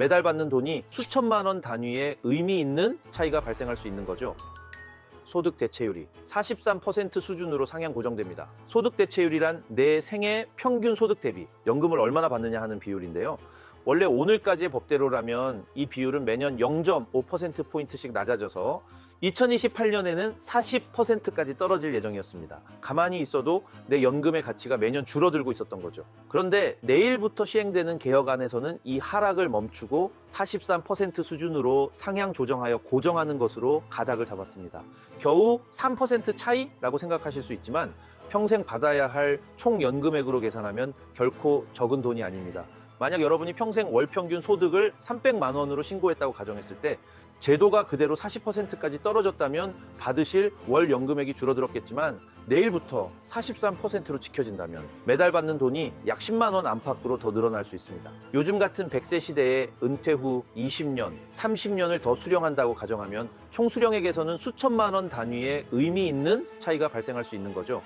매달 받는 돈이 수천만 원 단위의 의미 있는 차이가 발생할 수 있는 거죠. 소득 대체율이 43% 수준으로 상향 고정됩니다. 소득 대체율이란 내 생애 평균 소득 대비 연금을 얼마나 받느냐 하는 비율인데요. 원래 오늘까지의 법대로라면 이 비율은 매년 0.5%포인트씩 낮아져서 2028년에는 40%까지 떨어질 예정이었습니다. 가만히 있어도 내 연금의 가치가 매년 줄어들고 있었던 거죠. 그런데 내일부터 시행되는 개혁안에서는 이 하락을 멈추고 43% 수준으로 상향 조정하여 고정하는 것으로 가닥을 잡았습니다. 겨우 3% 차이라고 생각하실 수 있지만 평생 받아야 할 총 연금액으로 계산하면 결코 적은 돈이 아닙니다. 만약 여러분이 평생 월 평균 소득을 300만 원으로 신고했다고 가정했을 때 제도가 그대로 40%까지 떨어졌다면 받으실 월 연금액이 줄어들었겠지만 내일부터 43%로 지켜진다면 매달 받는 돈이 약 10만 원 안팎으로 더 늘어날 수 있습니다. 요즘 같은 100세 시대에 은퇴 후 20년, 30년을 더 수령한다고 가정하면 총 수령액에서는 수천만 원 단위의 의미 있는 차이가 발생할 수 있는 거죠.